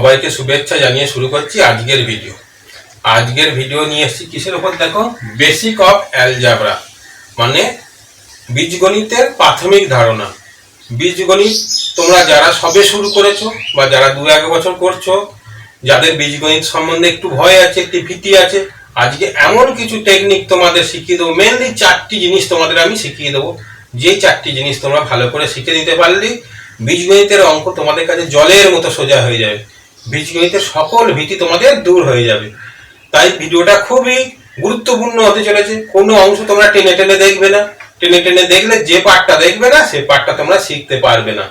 সবাইকে শুভেচ্ছা জানিয়ে শুরু করছি আজকের ভিডিও। আজকের ভিডিও নিয়ে এসেছি কিসের উপর দেখো? বেসিক অফ অ্যালজাবরা মানে বীজগণিতের প্রাথমিক ধারণা। বীজগণিত তোমরা যারা সবে শুরু করেছ বা যারা দু এক বছর করছ, যাদের বীজগণিত সম্বন্ধে একটু ভয় আছে, একটি ভীতি আছে, আজকে এমন কিছু টেকনিক তোমাদের শিখিয়ে দেবো। মেনলি চারটি জিনিস তোমাদের আমি শিখিয়ে দেবো। যে চারটি জিনিস তোমরা ভালো করে শিখে দিতে পারলেই বীজগণিতের অঙ্ক তোমাদের কাছে জলের মতো সোজা হয়ে যাবে। বীজগণিতের সকল ভীতি তোমাদের দূর হয়ে যাবে। তাই ভিডিওটা খুবই গুরুত্বপূর্ণ হতে চলেছে। কোনো অংশ তোমরা টেনে টেনে দেখবে না। টেনে টেনে দেখলে যে পার্টটা দেখবে না, সে পার্টটা তোমরা শিখতে পারবে না।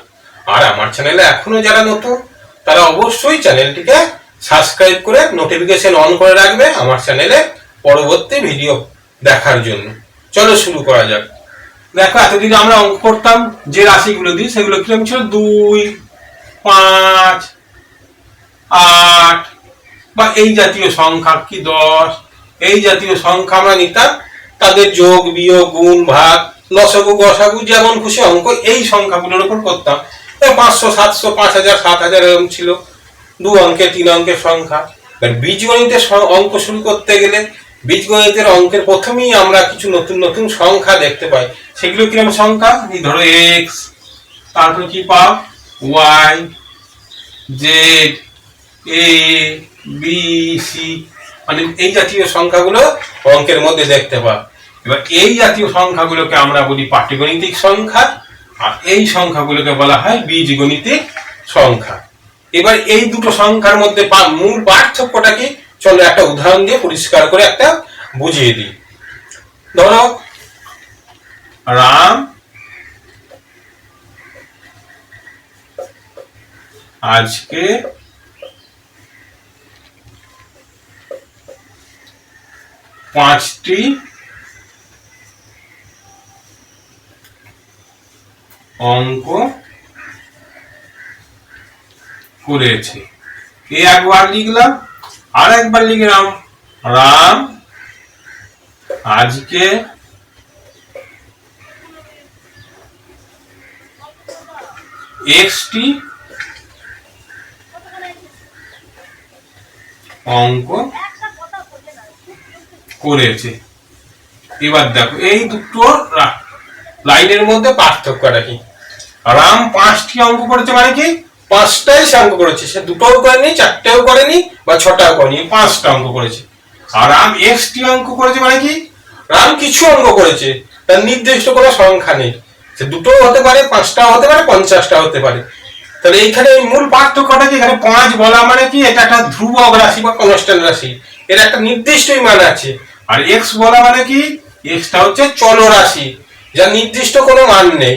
আর আমার চ্যানেলে এখনও যারা নতুন, তারা অবশ্যই চ্যানেলটিকে সাবস্ক্রাইব করে নোটিফিকেশন অন করে রাখবে আমার চ্যানেলে পরবর্তী ভিডিও দেখার জন্য। চলো শুরু করা যাক। দেখো, এতদিন আমরা অঙ্ক করতাম। যে রাশিগুলো দিই, সেগুলো কীরকম ছিল? দুই, পাঁচ আট। বা এই জাতীয় সংখ্যা কি দশ? এই জাতীয় সংখ্যা আমরা নিতাম, তাদের যোগ, বিয়োগ, গুণ, ভাগ, লসগু, গসাগু, যেমন খুশি অঙ্ক, এই সংখ্যাগুলোর উপর করতাম। পাঁচশো, সাতশো, পাঁচ হাজার, সাত হাজার এরকম ছিল। দু অঙ্কের তিন অঙ্কের সংখ্যা। এবার বীজগণিতের অঙ্ক শুরু করতে গেলে বীজগণিতের অঙ্কের প্রথমেই আমরা কিছু নতুন নতুন সংখ্যা দেখতে পাই। সেগুলো কীরকম সংখ্যা? এই ধরো এক্স তারপর কি পাও? Y Z A, B, C মানে এই জাতীয় সংখ্যাগুলো অঙ্কের মধ্যে দেখতে এবার এই জাতীয় সংখ্যাগুলোকে আমরা বলি পাটিগণিতিক সংখ্যা, আর এই সংখ্যাগুলোকে বলা হয় বীজগণিতিক সংখ্যা। এবার এই দুটো সংখ্যার মধ্যে মূল পার্থক্যটা কি? চলো একটা উদাহরণ দিয়ে পরিষ্কার করে একটা বুঝিয়ে দিই। ধরো, রাম আজকে পাঁচটি অঙ্ক করেছে। এ একবার লিখলাম? আর একবার লিখলাম। রাম আজকে এক্সটি অঙ্ক করেছে। এবার দেখো, এই দুটো লাইনের মধ্যে পার্থক্যটা কি? রাম পাঁচটি অঙ্ক করেছে মানে কি? পাঁচটাই সে অঙ্ক করেছে। সে দুটোও করেনি, চারটেও করেনি, বা ছটাও করেনি পাঁচটা অঙ্ক করেছে। আর রাম এক্সটি অঙ্ক করেছে মানে কি? রাম কিছু অঙ্ক করেছে, তার নির্দিষ্ট কোনো সংখ্যা নেই। সে দুটোও হতে পারে, পাঁচটাও হতে পারে পঞ্চাশটা হতে পারে। তাহলে এইখানে এই মূল পার্থক্যটা কি? এখানে পাঁচ বলা মানে কি? এটা একটা ধ্রুবক রাশি বা কনস্ট্যান্ট রাশি। এর একটা নির্দিষ্টই মান আছে। আর এক্স বলা মানে কি? এক্সটা হচ্ছে চলরাশি। যার নির্দিষ্ট কোনো মান নেই।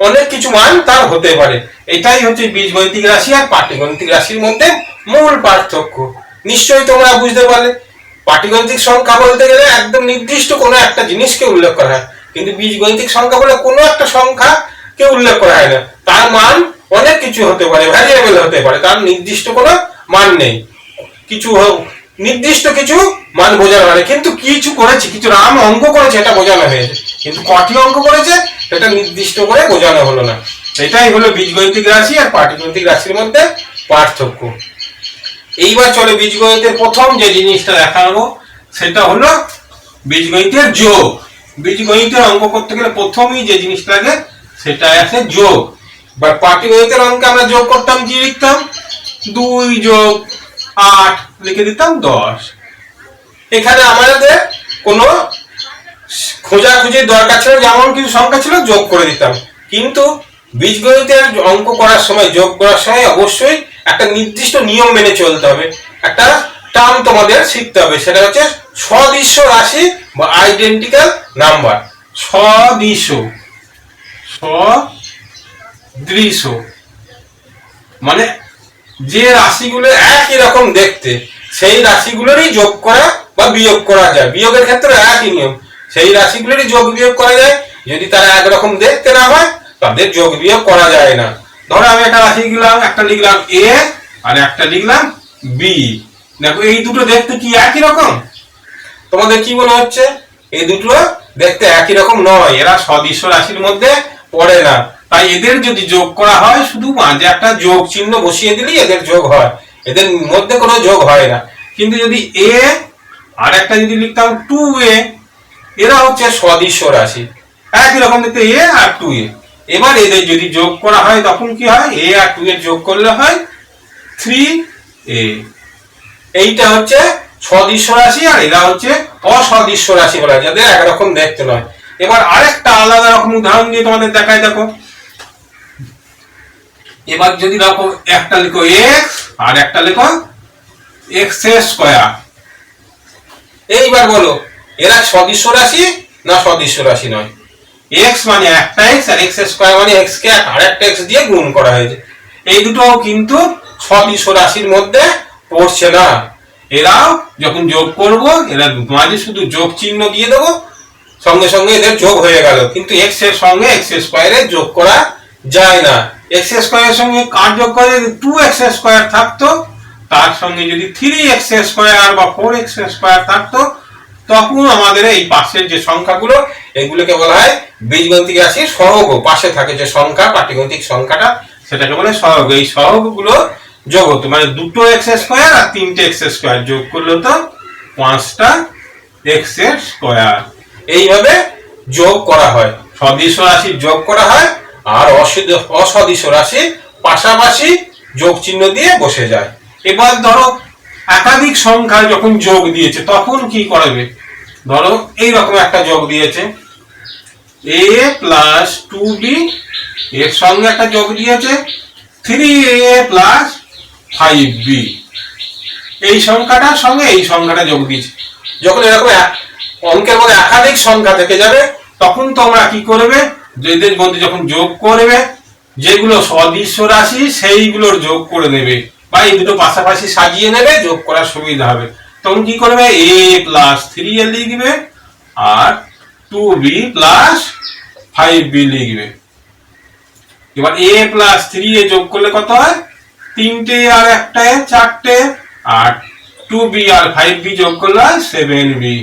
অনেক কিছু মান তার হতে পারে। এটাই হচ্ছে বীজগণিতিক রাশি আর পাটিগণিতিক রাশির মধ্যে মূল পার্থক্য। নিশ্চয়ই তোমরা বুঝতে পারলে। পাটিগণিতিক সংখ্যা বলতে গেলে একদম নির্দিষ্ট কোনো একটা জিনিসকে উল্লেখ করা হয়। কিন্তু বীজগণিতিক সংখ্যা বলে কোনো একটা সংখ্যা কে উল্লেখ করা হয় না। তার মান অনেক কিছু হতে পারে ভ্যারিয়েবল হতে পারে। তার নির্দিষ্ট কোনো মান নেই। কিছু নির্দিষ্ট কিছু মান বোঝানো হয়। কিন্তু কিছু করেছে, কিছু রাম অঙ্ক করেছে, এটা বোঝানো হয়েছে। কিন্তু কটি অঙ্ক করেছে, সেটা নির্দিষ্ট করে বোঝানো হলো না। এটাই হলো বীজগণিতিক রাশি আর পাটিগণিতিক রাশির মধ্যে পার্থক্য। এইবার চলে বীজগণিতের প্রথম যে জিনিসটা দেখাবো, সেটা হলো বীজগণিতের যোগ। বীজগণিতের অঙ্ক করতে গেলে প্রথমেই যে জিনিসটা লাগে সেটা আছে যোগ। বা পাটিগণিতের অঙ্কে আমরা যোগ করতাম, কি লিখতাম? দুই যোগ আট লিখে দিতাম, দশ। এখানে আমাদের কোনো খোঁজাখুঁজির দরকার ছিল, যেমন কিছু সংখ্যা ছিল, যোগ করে দিতাম। কিন্তু বীজগণিতের অঙ্ক করার সময়, যোগ করার সময় অবশ্যই একটা নির্দিষ্ট নিয়ম মেনে চলতে হবে। একটা টার্ম তোমাদের শিখতে হবে, সেটা হচ্ছে সদৃশ্য রাশি বা আইডেন্টিক্যাল নাম্বার। সদৃশ্য সদৃশ্য মানে যে রাশিগুলো একই রকম দেখতে, সেই রাশিগুলোরই যোগ করা বা বিয়োগ করা যায়। বিয়োগের ক্ষেত্রে একই নিয়ম। সেই রাশিগুলোরই যোগ বিয়োগ করা যায়। যদি তারা একরকম দেখতে না হয়, তাদের যোগ বিয়োগ করা যায় না। ধরো আমি একটা রাশি লিখলাম, একটা লিখলাম এ আর একটা লিখলাম বি দেখো, এই দুটো দেখতে কি একই রকম? তোমাদের কি মনে হচ্ছে? এই দুটো দেখতে একই রকম নয়। এরা সদৃশ্য রাশির মধ্যে পড়ে না। তাই এদের যদি যোগ করা হয়, শুধু মাঝে একটা যোগ চিহ্ন বসিয়ে দিলেই এদের যোগ হয়। এদের মধ্যে কোনো যোগ হয় না। কিন্তু যদি এ আর একটা যদি লিখতাম টু এ এরা হচ্ছে সদৃশ্য রাশি। একই রকম দেখতে এ আর টু এ এবার এদের যদি যোগ করা হয়, তখন কি হয়? এ আর টু এর যোগ করলে হয় থ্রি এ এইটা হচ্ছে সদৃশ্য রাশি আর এরা হচ্ছে অসদৃশ্য রাশি বলা যাদের একরকম দেখতে নয়। এবার আরেকটা আলাদা রকম উদাহরণ দিয়ে তোমাদের দেখায় দেখো। এবার যদি দেখো একটা লিখো এক্স আর একটা লিখো এক্স স্কোয়ার এইবার বলো, এরা সদৃশ্য রাশি না সদৃশ্য রাশি নয়? এক্স মানে একটা এক্স আর এক্স স্কোয়ার মানে এক্স কে আর একটা এক্স দিয়ে গুণ করা হয়েছে। এই দুটো কিন্তু সদৃশ্য রাশির মধ্যে পড়ছে না। এরাও যখন যোগ করব, এরা মাঝে শুধু যোগ চিহ্ন দিয়ে দেবো, সঙ্গে সঙ্গে এদের যোগ হয়ে গেল। কিন্তু এক্সের সঙ্গে এক্স স্কোয়ারে যোগ করা যায় না। এক্স স্কোয়ারের সঙ্গে কার যোগ করে যদি টু এক্স স্কোয়ার থাকতো, তার সঙ্গে যদি থ্রি এক্স স্কোয়ার বা ফোর এক্স স্কোয়ার থাকতো, তখন আমাদের এই পাশের যে সংখ্যাগুলো, এগুলোকে বলা হয় বীজগণিতিক রাশির সহগ। পাশে থাকে যে সংখ্যা, পাটিগণিতিক সংখ্যাটা, সেটাকে বলে সহগ। এই সহগগুলো যোগ হতো মানে দুটো এক্স স্কোয়ার আর তিনটে এক্স স্কোয়ার যোগ করলে তো পাঁচটা এক্স স্কোয়ার। এইভাবে যোগ করা হয়। সদৃশ্য রাশি যোগ করা হয় আর অসদ- অসদৃশ্য রাশি পাশাপাশি যোগ চিহ্ন দিয়ে বসে যায়। এবার ধরো, একাধিক সংখ্যা যখন যোগ দিয়েছে, তখন কি করবে? ধরো, এইরকম একটা যোগ দিয়েছে। এ প্লাস টু বি, এর সঙ্গে একটা যোগ দিয়েছে। Three A plus five B. এই সংখ্যাটার সঙ্গে এই সংখ্যাটা যোগ দিয়েছে। যখন এরকম অঙ্কের মধ্যে একাধিক সংখ্যা থেকে যাবে, তখন তোমরা কি করবে? এদের মধ্যে যখন যোগ করবে, যেগুলো সদৃশ্য রাশি, সেইগুলোর যোগ করে নেবে বা এই দুটো পাশাপাশি সাজিয়ে নেবে, যোগ করার সুবিধা হবে। তখন কি করবে? এ প্লাস থ্রি এ লিখবে আর two B plus five B লিখবে। এবার এ প্লাস থ্রি এ যোগ করলে কত হয়? তিনটে আর একটা চারটে, আর টু বি আর ফাইভ বি যোগ করলে হয় সেভেন বি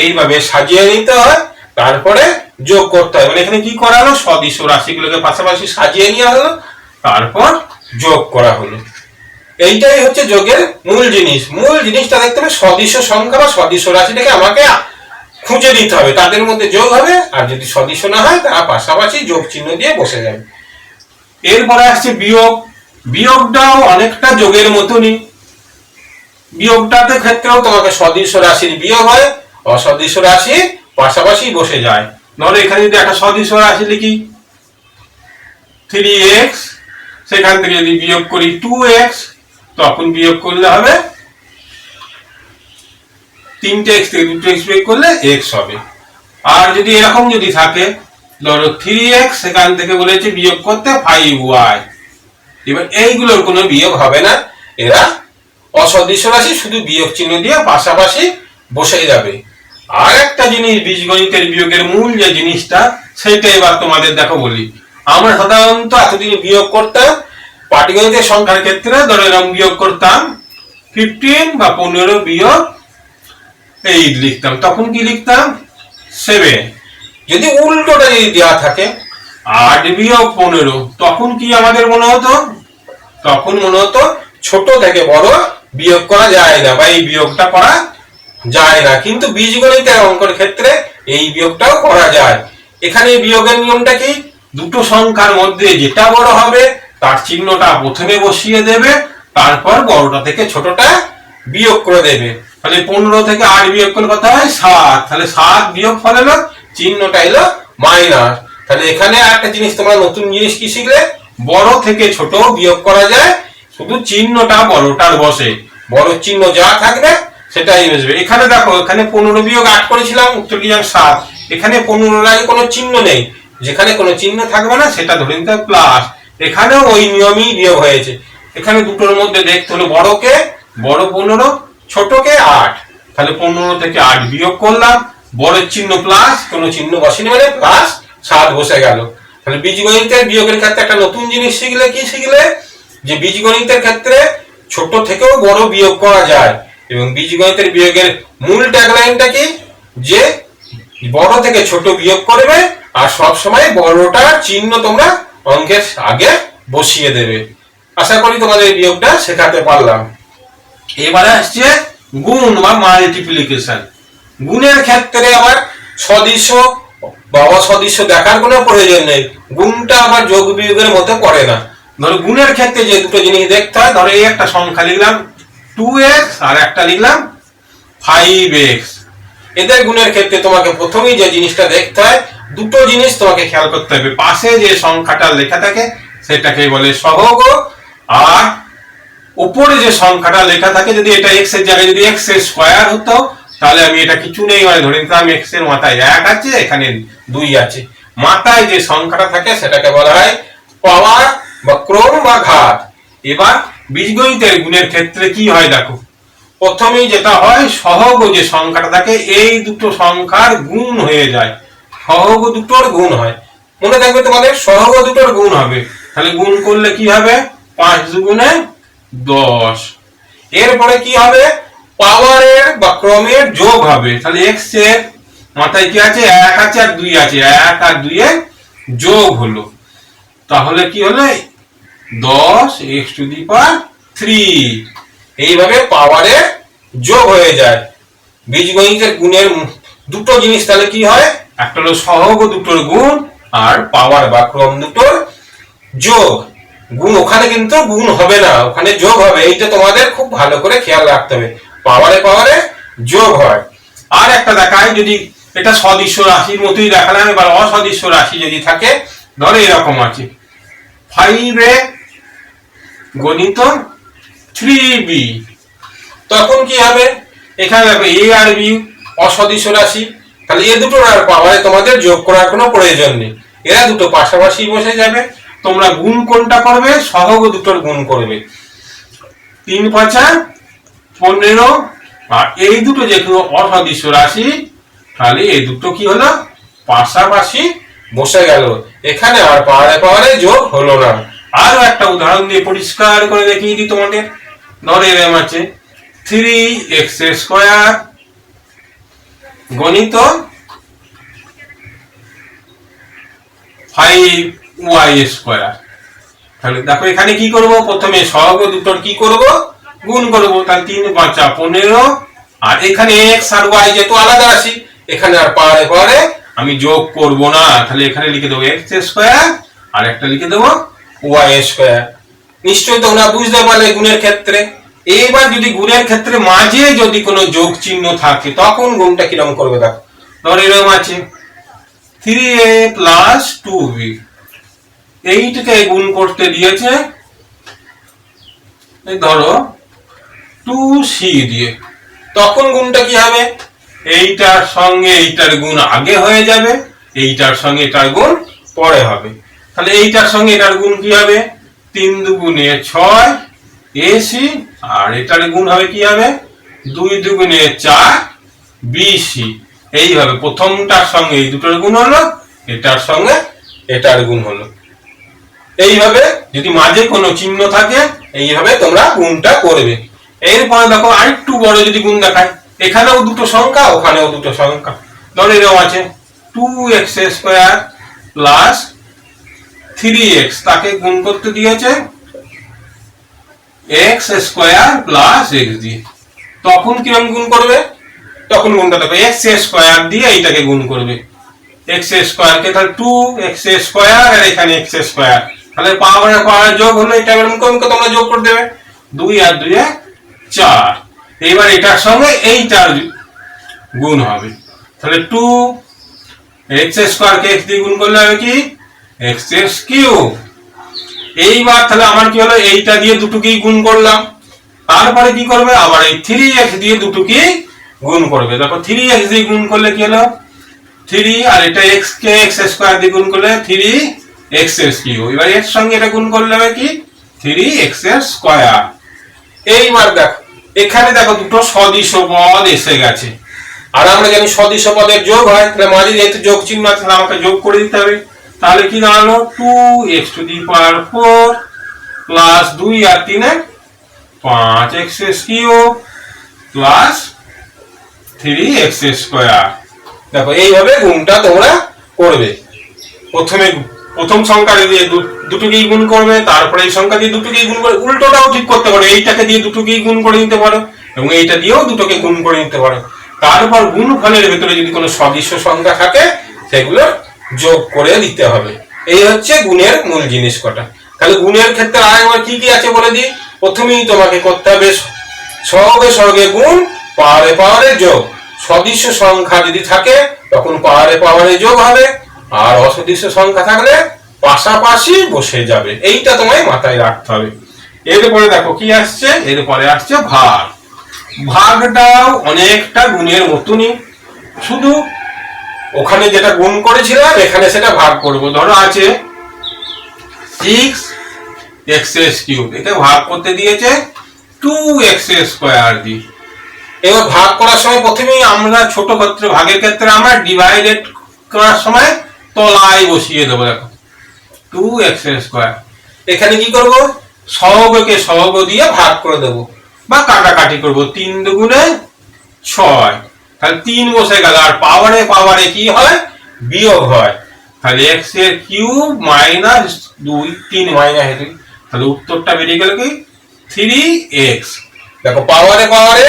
এইভাবে সাজিয়ে নিতে হয়। তারপরে যোগ করতে হয় মানে এখানে কি করা হলো? সদৃশ্য রাশিগুলোকে পাশাপাশি সাজিয়ে নেওয়া হলো। তারপর যোগ করা হলো। এইটাই হচ্ছে যোগের মূল জিনিস। মূল জিনিসটা দেখতে হবে সদৃশ্য সংখ্যা বা সদৃশ্য রাশিটাকে আমাকে খুঁজে নিতে হবে। তাদের মধ্যে যোগ হবে, আর যদি সদৃশ্য না হয়, তারা পাশাপাশি যোগ চিহ্ন দিয়ে বসে যাবে। এরপরে আসছে বিয়োগ। বিয়োগটাও অনেকটা যোগের মতনই। বিয়োগটাতে ক্ষেত্রেও তোমাকে সদৃশ্য রাশির বিয়োগ হয় অসদৃশ্য রাশি পাশাপাশি বসে যায়। ধরো এখানে যদি একটা সদৃশ্য রাশি লিখি থ্রি এক্স সেখান থেকে যদি বিয়োগ করি টু এক্স তখন বিয়োগ করলে হবে তিনটে এক্স থেকে দুটো এক্স বিয়োগ করলে এক্স হবে। আর যদি এরকম যদি থাকে, ধরো থ্রি এক্স সেখান থেকে বলেছে বিয়োগ করতে ফাইভ ওয়াই এবার এইগুলোর কোনো বিয়োগ হবে না। এরা অসদৃশ্য রাশি, শুধু বিয়োগ চিহ্ন দিয়ে পাশাপাশি বসে যাবে। আর একটা জিনিস বীজগণিতের বিয়োগের মূল যে জিনিসটা, সেটা এবার তোমাদের দেখো বলি। আমরা সাধারণত এতদিন বিয়োগ করতাম, পাটিগণিতের সংখ্যার ক্ষেত্রে ধরো এরকম বিয়োগ করতাম ফিফটিন বা পনেরো বিয়োগ এইট লিখতাম। তখন কি লিখতাম? সেভেন যদি উল্টোটা যদি দেওয়া থাকে, আট বিয়োগ পনেরো, তখন কি আমাদের মনে হতো? তখন মনে হতো ছোট থেকে বড় বিয়োগ করা যায় না বা এই বিয়োগটা করা যায় না। কিন্তু বীজগণিতের অঙ্কের ক্ষেত্রে এই বিয়োগটাও করা যায়। এখানে বিয়োগের নিয়মটা কি? দুটো সংখ্যার মধ্যে যেটা বড় হবে, তার চিহ্নটা প্রথমে বসিয়ে দেবে, তারপর বড়টা থেকে ছোটটা বিয়োগ করে দেবে। তাহলে পনেরো থেকে আট বিয়োগ করলে কত হয়? সাত। তাহলে সাত বিয়োগ ফল হলো চিহ্নটা এলো মাইনাস তাহলে এখানে একটা জিনিস, তোমরা নতুন জিনিস কি শিখলে? বড় থেকে ছোট বিয়োগ করা যায়। শুধু চিহ্নটা বড়টার বসে। বড় চিহ্ন যা থাকবে সেটাই বসবে এখানে দেখো, এখানে পনেরো বিয়োগ আট করেছিলাম কি যাবে সাত। এখানে পনেরোর আগে কোনো চিহ্ন নেই। যেখানে কোনো চিহ্ন থাকবে না, সেটা ধরে নিতে প্লাস এখানেও ওই নিয়মই বিয়োগ হয়েছে। এখানে দুটোর মধ্যে দেখতে হলো বড়কে, বড় পনেরো, ছোটকে আট। তাহলে পনেরো থেকে আট বিয়োগ করলাম। বড় চিহ্ন প্লাস কোনো চিহ্ন বসেনি মানে প্লাস সাত বসে গেল। তাহলে বীজগণিতের বিয়োগের ক্ষেত্রে একটা নতুন জিনিস শিখলে কি শিখলে? যে বীজগণিতের ক্ষেত্রে ছোট থেকেও বড় বিয়োগ করা যায়। এবং বীজগণিতের বিয়োগের মূল ট্যাগলাইনটা কি? যে বড় থেকে ছোট বিয়োগ করবে আর সব সময় বড়টার চিহ্ন তোমরা অঙ্কের আগে বসিয়ে দেবে। আশা করি তোমাদের এই বিয়োগটা শেখাতে পারলাম। এবারে আসছে গুণ বা মাল্টিপ্লিকেশন গুণের ক্ষেত্রে আবার সদৃশ্য বা অসদৃশ্য দেখার কোনো প্রয়োজন নেই। গুণটা আবার যোগ বিয়োগের মধ্যে পড়ে না। ধরো গুণের ক্ষেত্রে যে দুটো জিনিস দেখতে হয়, ধরো এই একটা সংখ্যা লিখলাম টু এক্স আর একটা লিখলাম ফাইভ এক্স এদের গুণের ক্ষেত্রে তোমাকে প্রথমেই যে জিনিসটা দেখতে হয়, দুটো জিনিস তোমাকে খেয়াল করতে হবে। পাশে যে সংখ্যাটা লেখা থাকে, সেটাকে বলে সহগ আর উপরে যে সংখ্যাটা লেখা থাকে, যদি এটা এক্সের জায়গায় যদি এক্সের স্কোয়ার হতো, তাহলে আমি এটা কিছু নেই মানে ধরে নিতাম এক্সের মাথায় এক আছে, এখানে দুই আছে। মাথায় যে সংখ্যাটা থাকে, সেটাকে বলা হয় পাওয়ার বা ক্রম বা ঘাত। এবার বীজগণিতের গুণের ক্ষেত্রে কি হয় দেখো? প্রথমেই যেটা হয়, সহগ যে সংখ্যাটা থাকে, এই দুটো সংখ্যার গুণ হয়ে যায়। সহগ দুটোর গুণ হয়। মনে থাকবে তোমাদের, সহগ দুটোর গুণ হবে। তাহলে গুণ করলে কি হবে? পাঁচ দুগুণে দশ। এরপরে কি হবে? পাওয়ারের বা ক্রমের যোগ হবে। তাহলে এক্সের মাথায় কি আছে? এক আছে আর দুই আছে। এক আর দুইয়ে যোগ হলো। তাহলে কি হলো? দশ X to the power three. এইভাবে পাওয়ারের যোগ হয়ে যায়। বীজগণিতের গুণের দুটো জিনিস তাহলে কি হয়? একটা হলো সহগ, দুটোর গুণ, আর পাওয়ার বা ক্রম দুটোর যোগ। গুণ ওখানে কিন্তু গুণ হবে না, ওখানে যোগ হবে। এইটা তোমাদের খুব ভালো করে খেয়াল রাখতে হবে। পাওয়ারে পাওয়ারে যোগ হয়। আর একটা দেখায় যদি এটা সদৃশ্য রাশির মতোই দেখালাম, এবার অসদৃশ্য রাশি যদি থাকে, ধরো এরকম আছে। ফাইভ গণিত থ্রি বি তখন কি হবে? এখানে দেখো এ আর বি অসদৃশ্য রাশি। তাহলে এ দুটো আর পাওয়ারে তোমাদের যোগ করার কোনো প্রয়োজন নেই। এরা দুটো পাশাপাশি বসে যাবে। তোমরা গুণ কোনটা করবে? সহগ দুটোর গুণ করবে। তিন পাঁচা, পনেরো। আর এই দুটো যে কোনো অসদৃশ্য রাশি, তাহলে এই দুটো কি হলো? পাশাপাশি বসে গেল। এখানে আর পাহাড়ে পাহাড়ে যোগ হলো না। আরও একটা উদাহরণ দিয়ে পরিষ্কার করে দেখিয়ে দিই তোমাদের। ধরে এরম আছে। থ্রি এক্স স্কোয়ার গণিত ফাইভ ওয়াই স্কোয়ার। তাহলে দেখো এখানে কি করব? প্রথমে সহগ দুটোর কি করব? গুণ করব। তাহলে তিন পাঁচা পনেরো। আর এখানে এক্স আর ওয়াই যেহেতু আলাদা রাশি, এখানে আর পাহাড়ে পারে আমি যোগ করব না, তাহলে এখানে লিখে দেবো এক্স স্কোয়ার আর একটা লিখে দেবো ওয়াই স্কোয়ার নিশ্চয়ই তোমরা বুঝতে পারলে গুণের ক্ষেত্রে। এইবার যদি গুণের ক্ষেত্রে মাঝে যদি কোনো যোগ চিহ্ন থাকে, তখন গুণটা কীরকম করবে দেখো। ধর এরকম আছে। Three A plus two B এইটাকে গুণ করতে দিয়েছে। ধরো টু সি দিয়ে। তখন গুণটা কি হবে? এইটার সঙ্গে এইটার গুণ আগে হয়ে যাবে, এইটার সঙ্গে এটার গুণ পরে হবে। তাহলে এইটার সঙ্গে এটার গুণ কি হবে? তিন দুগুণে ছয় এসি আর এটার গুণ হবে কি হবে? দুই দুগুণে চার বিসি এইভাবে প্রথমটার সঙ্গে এই দুটোর গুণ হলো, এটার সঙ্গে এটার গুণ হলো। এইভাবে যদি মাঝে কোনো চিহ্ন থাকে, এইভাবে তোমরা গুণটা করবে। এরপরে দেখো আরেকটু বড় যদি গুণ দেখায়। এখানেও দুটো সংখ্যা, ওখানেও দুটো সংখ্যা। ধরে এরকম আছে two X square plus three X তাকে গুণ করতে দিয়েছে এক্স স্কোয়ার প্লাস এক্স দিয়ে। তখন কীরকম গুণ করবে? তখন গুণটা দেখো এক্স স্কোয়ার দিয়ে এইটাকে গুণ করবে। এক্স স্কোয়ার কে তাহলে টু এক্স স্কোয়ার আর এখানে এক্স স্কোয়ার তাহলে পাওয়ার পাওয়ার যোগ হলো এটা এরকম তোমরা যোগ করে দেবে। দুই আর দুই চার। এবার এটার সঙ্গে এইটার গুণ হবে। তাহলে টু এক্স স্কোয়ার কে এক্স দিয়ে গুণ করলে হবে কি? এক্স এক্স কিউ এইবার তাহলে আমার কি হলো? এইটা দিয়ে দুটোকেই গুণ করলাম। তারপরে কি করবে? আবার এই থ্রি এক্স দিয়ে দুটোকেই গুণ করবে। দেখো থ্রি এক্স দিয়ে গুণ করলে কি হলো? থ্রি আর এটা এক্স কে এক্স স্কোয়ার দিয়ে গুণ করলে থ্রি এক্সের কিউ এবার এর সঙ্গে এটা গুণ করলে হবে কি? থ্রি এক্সের স্কোয়ার এইবার দেখো এখানে দেখো দুটো সদৃশ পদ এসে গেছে। আর আমরা জানি সদৃশ পদের যোগ হয়, তাহলে মাঝে যেহেতু যোগ চিহ্ন আছে আমাকে যোগ করে দিতে হবে। তাহলে কি দাঁড়াল? Two X to the power four plus দুই আর তিনে পাঁচ X cube plus three X square দেখো, এইভাবে গুণটা তোমরা করবে। প্রথমে প্রথম সংখ্যা দিয়ে দুটোকেই গুণ করবে, তারপরে এই সংখ্যা দিয়ে দুটোকেই গুণ করে, উল্টোটাও ঠিক করতে পারো, এইটাকে দিয়ে দুটোকেই গুণ করে নিতে পারো, এবং এইটা দিয়েও দুটোকে গুণ করে নিতে পারো। তারপর গুণ ফলের ভেতরে যদি কোনো সদৃশ্য সংখ্যা থাকে, সেগুলো যোগ করে দিতে হবে। এই হচ্ছে গুণের মূল জিনিস কটা। তাহলে গুণের ক্ষেত্রে আরেকবার কি কি আছে বলে দিই? প্রথমেই তোমাকে করতে হবে সহগে সহগে গুণ পাওয়ারে পাওয়ারে যোগ। সদৃশ্য সংখ্যা যদি থাকে, তখন পাওয়ারে পাওয়ারে যোগ হবে। আর অসদৃশ্য সংখ্যা থাকলে পাশাপাশি বসে যাবে। এইটা তোমায় মাথায় রাখতে হবে। এরপরে দেখো কি আসছে? এরপরে আসছে ভাগ। ভাগটাও অনেকটা গুণের মতনই। শুধু ওখানে যেটা গুণ করেছিলাম, এখানে সেটা ভাগ করব। ধরো আছে সিক্স এক্স কিউব একে ভাগ করতে দিয়েছে টু এক্স স্কোয়ার দিয়ে এবার ভাগ করার সময় প্রথমেই আমরা ছোট ক্ষেত্রে, ভাগের ক্ষেত্রে আমরা ডিভাইডেড করার সময় তলায় বসিয়ে দেবো, দেখো। টু এক্স স্কোয়ার এখানে কি করব? সহগকে সহগ দিয়ে ভাগ করে দেবো। বা কাটাকাটি করব, তিন দুগুণে ছয়। তাহলে তিন বসে গেল, আর পাওয়ারে পাওয়ারে কি হয়? বিয়োগ হয়। তাহলে এক্সের কিউব মাইনাস দুই, তিন মাইনাস দুই তাহলে উত্তরটা বেরিয়ে গেল কি? থ্রি এক্স দেখো পাওয়ারে পাওয়ারে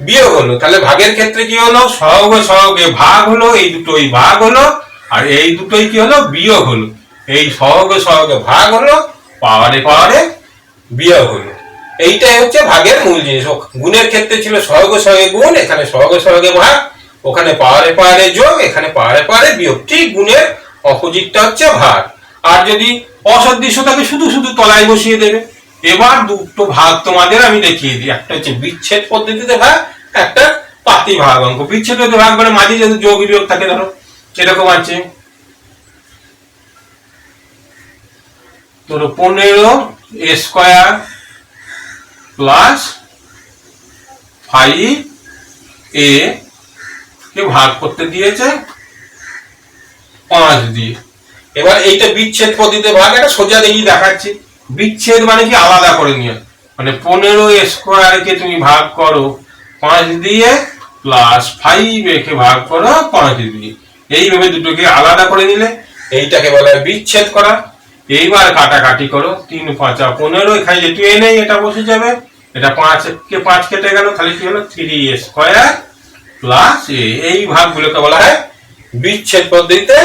বিয়োগ হলো। তাহলে ভাগের ক্ষেত্রে কি হলো? সহগে সহগে ভাগ হলো, এই দুটোই ভাগ হলো। আর এই দুটোই কি হলো? বিয়োগ হলো। এই সহগে সহগে ভাগ হলো, পাওয়ারে পাওয়ারে বিয়োগ হলো। এইটাই হচ্ছে ভাগের মূল জিনিস। গুণের ক্ষেত্রে ছিল সহগে সহগে গুণ, এখানে সহগে সহগে ভাগ, ওখানে পাওয়ারে পাওয়ারে যোগ, এখানে পাওয়ারে পাওয়ারে বিয়োগ। ঠিক গুণের অপোজিটটা হচ্ছে ভাগ। আর যদি অসদৃশ্য থাকে, শুধু শুধু তলায় বসিয়ে দেবে। এবার দুটো ভাগ তোমাদের আমি দেখিয়ে দিই। একটা হচ্ছে বিচ্ছেদ পদ্ধতিতে ভাগ, একটা পাতি ভাগ অঙ্ক। বিচ্ছেদ ভাগ মানে মাঝে যদি যোগ বিয়োগ থাকে, ধরো। এরকম আছে? তোর পনেরো স্কোয়ার প্লাস ফাইভ এ কে ভাগ করতে দিয়েছে? পাঁচ দিয়ে। এবার এইটা বিচ্ছেদ পদ্ধতিতে ভাগ এটা সোজা দেখি দেখাচ্ছি। বিচ্ছেদ মানে কি? আলাদা করে নিয়ে। মানে পনেরো স্কোয়ারকে তুমি ভাগ করো, পাঁচ দিয়ে, প্লাস ফাইভ একে ভাগ করো, পাঁচ দিয়ে। এইভাবে দুটোকে আলাদা করে নিলে এইটাকে বলা হয় বিচ্ছেদ করা। এইবার কাটাকাটি করো, তিন, পাঁচা পনেরো এখানে যেটু এ নেই এটা বসে যাবে। এটা পাঁচ কে পাঁচ কেটে গেল তাহলে কি হলো? থ্রি স্কোয়ার প্লাস এ এই ভাগগুলোকে বলা হয় বিচ্ছেদ পদ্ধতিতে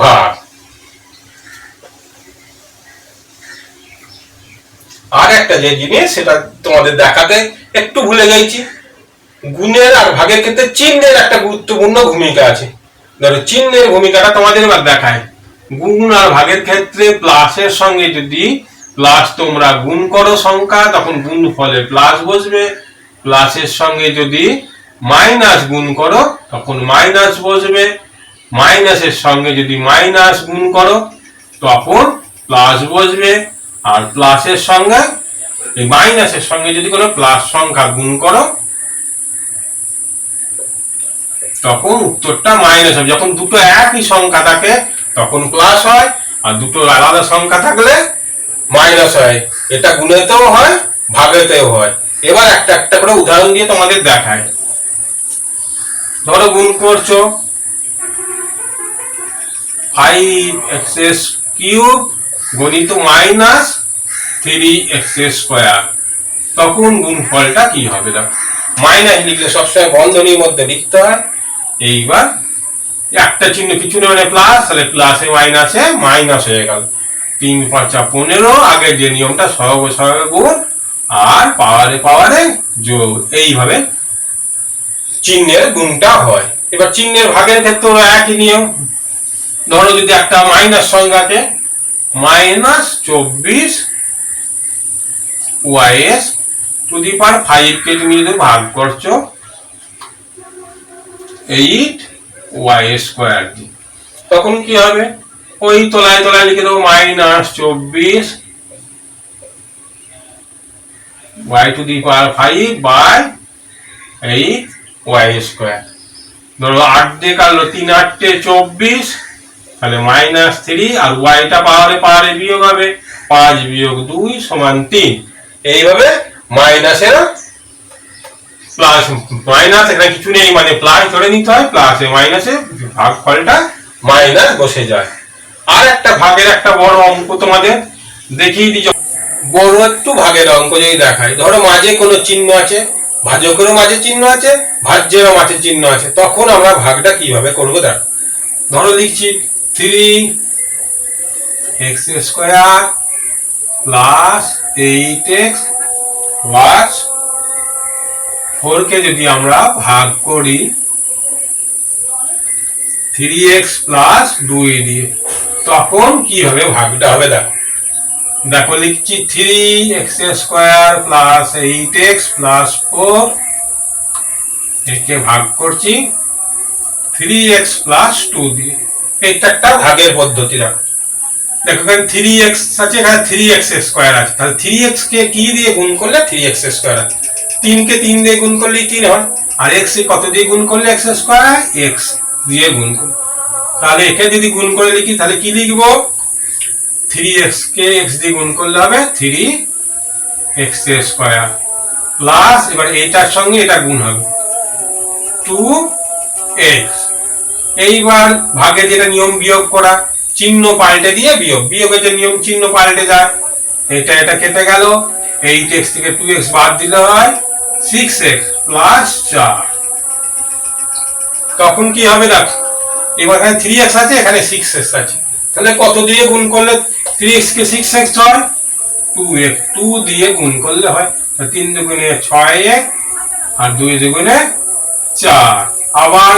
ভাগ। আর একটা যে জিনিস, সেটা তোমাদের দেখাতে একটু ভুলে গেছি। গুণের আর ভাগের ক্ষেত্রে চিহ্নের একটা গুরুত্বপূর্ণ ভূমিকা আছে। ধরো চিহ্নের ভূমিকাটা তোমাদের এবার দেখায় গুণ আর ভাগের ক্ষেত্রে প্লাসের সঙ্গে যদি প্লাস তোমরা গুণ করো সংখ্যা, তখন গুণ ফলে প্লাস বসবে। প্লাসের সঙ্গে যদি মাইনাস গুণ করো, তখন মাইনাস বসবে। মাইনাসের সঙ্গে যদি মাইনাস গুণ করো, তখন প্লাস বসবে। আর প্লাসের সঙ্গে, এই মাইনাসের সঙ্গে যদি কোনো প্লাস সংখ্যা গুণ করো তখন উত্তরটা মাইনাস হবে। যখন দুটো একই সংখ্যা থাকে, তখন প্লাস হয়, আর দুটো আলাদা সংখ্যা থাকলে মাইনাস হয়। এটা গুণেতেও হয়, ভাগেতেও হয়। এবার একটা একটা করে উদাহরণ দিয়ে তোমাদের দেখায় ধরো গুণ করছ। ফাইভ এক্সেস কিউব গণিত মাইনাস থ্রি এক্স স্কোয়ার তখন গুণফলটা কি হবে দেখো। মাইনাস লিখলে সবসময় বন্ধনীর মধ্যে লিখতে হয়। এইবার একটা চিহ্ন কিছু নেই মানে প্লাস তাহলে প্লাসে মাইনাসে মাইনাস হয়ে গেল। তিন, পাঁচা পনেরো আগে যে নিয়মটা সহগ সহগ গুণ, আর পাওয়ারে পাওয়ারে যোগ। এইভাবে চিহ্নের গুণটা হয়। এবার চিহ্নের ভাগের ক্ষেত্রেও একই নিয়ম। ধরো যদি একটা মাইনাস সংখ্যাকে মাইনাস চব্বিশ ওয়াইএস টু দি পার ফাইভ কে তুমি যদি ভাগ করছ এইট ওয়াই স্কোয়ার তখন কি হবে? ওই তলায় তলায় লিখে দেবো মাইনাস চব্বিশ Y to the power five by eight Y square ধরো আট দিয়ে কাটলো তিন আটটে চব্বিশ, তাহলে মাইনাস থ্রি আর ওয়াইটা পাওয়ারে পাওয়ারে বিয়োগ হবে, পাঁচ বিয়োগ দুই সমান তিন। এইভাবে মাইনাসের প্লাস মাইনাস, এখানে কিছু নেই মানে প্লাস ধরে নিতে হয় প্লাসে মাইনাসে ভাগ ফলটা মাইনাস বসে যায়। আর একটা ভাগের একটা বড় অঙ্ক তোমাদের দেখিয়ে দিই বড় একটু ভাগের অঙ্ক যদি দেখাই, ধরো মাঝে কোনো চিহ্ন আছে, ভাজকেরও মাঝে চিহ্ন আছে, ভাজ্যেরও মাঝে চিহ্ন আছে, তখন আমরা ভাগটা কীভাবে করব দেখো। ধরো লিখছি three X square plus eight X plus ফোরকে যদি আমরা ভাগ করি থ্রি এক্স প্লাস দুই দিয়ে তখন কি হবে? ভাগটা হবে দেখো। দেখো, লিখছি three X square plus eight X plus four একে ভাগ করছি থ্রি এক্স প্লাস টু দিয়ে এটা একটা ভাগের পদ্ধতি দেখো দেখো, এখানে থ্রি এক্স আছে এখানে থ্রি এক্স স্কোয়ার আছে। তাহলে থ্রি এক্স কে কি দিয়ে গুণ করলে? থ্রি এক্স স্কোয়ার আছে। তিনকে তিন দিয়ে গুণ করলেই তিন হয়। আর এক্স কত দিয়ে গুণ করলে? এক্স স্কোয়ার হয়? এক্স দিয়ে গুণ করলে। তাহলে একে যদি গুণ করে লিখি, তাহলে কি লিখব? থ্রি এক্স কে এক্স দিয়ে গুণ করলে হবে থ্রি এক্স স্কোয়ার প্লাস এবার এইটার সঙ্গে এটা গুণ হবে। টু এক্স এইবার ভাগে যেটা নিয়ম বিয়োগ করা চিহ্ন পাল্টে দিয়ে বিয়োগ। বিয়োগের যে নিয়ম চিহ্ন পাল্টে যায়, এটা এটা কেটে গেল। এইট এক্স থেকে টু এক্স বাদ দিলে হয় সিক্স এক্স প্লাস চার। তখন কি হবে দেখো, এবার এখানে থ্রি এক্স আছে, এখানে সিক্স এক্স আছে। তাহলে কত দিয়ে গুণ করলে থ্রি এক্স কে সিক্স এক্স হয় টু এক্স টু দিয়ে গুণ করলে হয় তিন দুগুণে ছয় এক আর দুই দুগুণে চার। আবার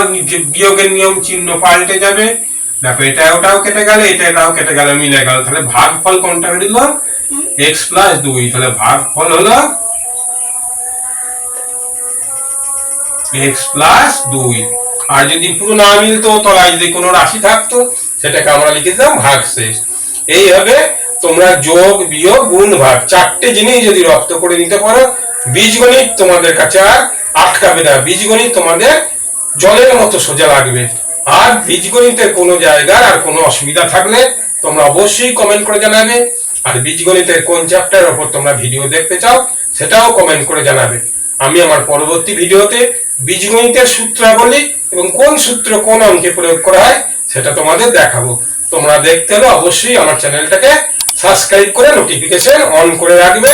বিয়োগের নিয়ম চিহ্ন পাল্টে যাবে দেখো, এটা ওটাও কেটে গেল, এটা এটাও কেটে গেল মিলে গেল। তাহলে ভাগ ফল কোনটা বেরিল এক্স প্লাস দুই। তাহলে ভাগ ফল হলো এক্স প্লাস দুই। আর যদি পুরো না মিলতো তলায় যদি কোনো রাশি থাকতো, সেটাকে আমরা লিখে দিতাম ভাগ শেষ এইভাবে তোমরা যোগ, বিয়োগ গুণ ভাগ চারটে জিনিস যদি রপ্ত করে নিতে পারো, বীজগণিত তোমাদের কাছে আর আটকাবে না। বীজগণিত তোমাদের জলের মতো সোজা লাগবে। আর বীজগণিতের কোনো জায়গার আর কোনো অসুবিধা থাকলে তোমরা অবশ্যই কমেন্ট করে জানাবে। আর বীজগণিতের কোন চ্যাপ্টারের ওপর তোমরা ভিডিও দেখতে চাও, সেটাও কমেন্ট করে জানাবে। আমি আমার পরবর্তী ভিডিওতে বীজগণিতের সূত্রাবলী এবং কোন সূত্র কোন অঙ্কে প্রয়োগ করা হয়, সেটা তোমাদের দেখাবো। তোমরা দেখতে হলে অবশ্যই আমার চ্যানেলটাকে সাবস্ক্রাইব করে নোটিফিকেশন অন করে রাখবে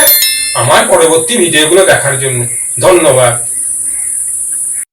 আমার পরবর্তী ভিডিওগুলো দেখার জন্য। ধন্যবাদ।